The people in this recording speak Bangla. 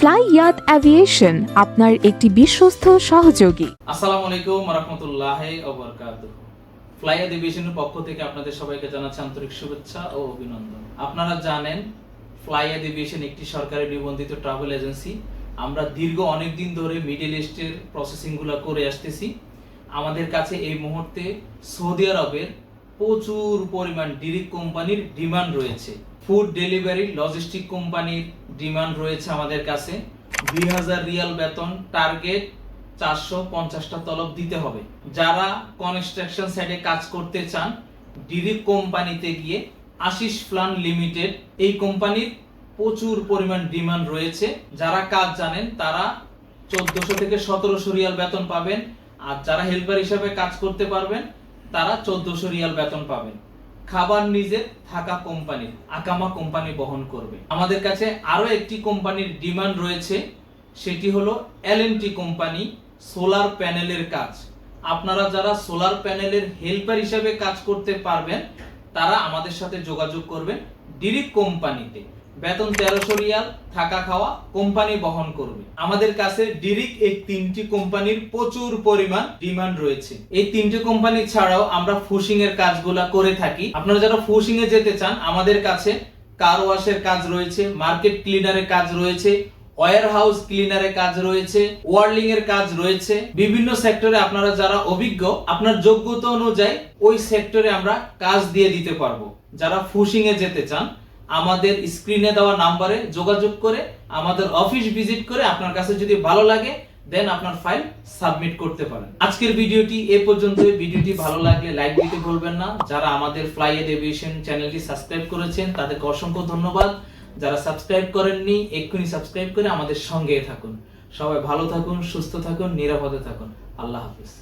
ফ্লাই ইয়াত অ্যাভিয়েশন আপনার একটি বিশ্বস্ত সহযোগী। আসসালামু আলাইকুম ফ্লাই ডিভিশনের পক্ষ থেকে আপনাদের সবাইকে জানাচ্ছি আন্তরিক শুভেচ্ছা ও অভিনন্দন। আপনারা জানেন, ফ্লাই ডিভিশন একটি সরকারি নিবন্ধিত ট্রাভেল এজেন্সি। আমরা দীর্ঘ অনেক দিন ধরে মিডল ইস্টের প্রসেসিংগুলো করে আসতেছি। আমাদের কাছে এই মুহূর্তে সৌদি আরবের প্রচুর পরিমাণ ডিরিক কোম্পানির ডিমান্ড রয়েছে। ফুড ডেলিভারি, লজিস্টিক কোম্পানির ডিমান্ড রয়েছে আমাদের কাছে। দুই হাজার রিয়াল বেতন টার্গেট চারশো পঞ্চাশটা তলব দিতে হবে। যারা কনস্ট্রাকশন সাইডে কাজ করতে চান ডিরিক কোম্পানিতে গিয়ে আশিস প্লান লিমিটেড, এই কোম্পানির প্রচুর পরিমাণ ডিমান্ড রয়েছে। যারা কাজ জানেন, তারা চোদ্দশো থেকে সতেরোশো রিয়াল বেতন পাবেন। আর যারা হেল্পার হিসাবে কাজ করতে পারবেন, তারা চোদ্দশো রিয়াল বেতন পাবেন। খাবার নিজের থাকা কোম্পানি আকামা কোম্পানি বহন করবে। আমাদের কাছে আরও একটি কোম্পানির ডিমান্ড রয়েছে, সেটি হলো এলএনটি কোম্পানি সোলার প্যানেলের কাজ। আপনারা যারা সোলার প্যানেলের হেল্পার হিসেবে কাজ করতে পারবেন, তারা আমাদের সাথে যোগাযোগ করবেন ডিরিক কোম্পানিতে বেতন তেরোশো রিয়াল, থাকা খাওয়া, কোম্পানি বহন করবে। আমাদের কাছে ডিরিক এই তিনটি কোম্পানির প্রচুর পরিমাণ ডিমান্ড রয়েছে। এই তিনটি কোম্পানি ছাড়াও আমরা ফুশিং এর কাজগুলা করে থাকি। আপনারা যারা ফুশিং এ যেতে চান, আমাদের কাছে কার ওয়াশের কাজ রয়েছে মার্কেট ক্লিনারের কাজ রয়েছে ওয়ার হাউস ক্লিনারের কাজ রয়েছে ওয়ার্লিং এর কাজ রয়েছে। বিভিন্ন সেক্টরে আপনারা যারা অভিজ্ঞ, আপনার যোগ্যতা অনুযায়ী ওই সেক্টরে আমরা কাজ দিয়ে দিতে পারব। যারা ফুশিং এ যেতে চান আমাদের স্ক্রিনে দেওয়া নাম্বারে যোগাযোগ করে আমাদের অফিস ভিজিট করে আপনার কাছে যদি ভালো লাগে দেন আপনার ফাইল সাবমিট করতে পারেন। আজকের ভিডিওটি এ পর্যন্ত ভিডিওটি ভালো লাগলে লাইক দিতে ভুলবেন না। যারা আমাদের ফ্লাই এভিয়েশন চ্যানেলটি সাবস্ক্রাইব করেছেন, তাদেরকে অসংখ্য ধন্যবাদ। যারা সাবস্ক্রাইব করেননি, এক্ষুনি সাবস্ক্রাইব করে আমাদের সঙ্গে থাকুন। সবাই ভালো থাকুন, সুস্থ থাকুন, নিরাপদে থাকুন। আল্লাহ হাফিজ।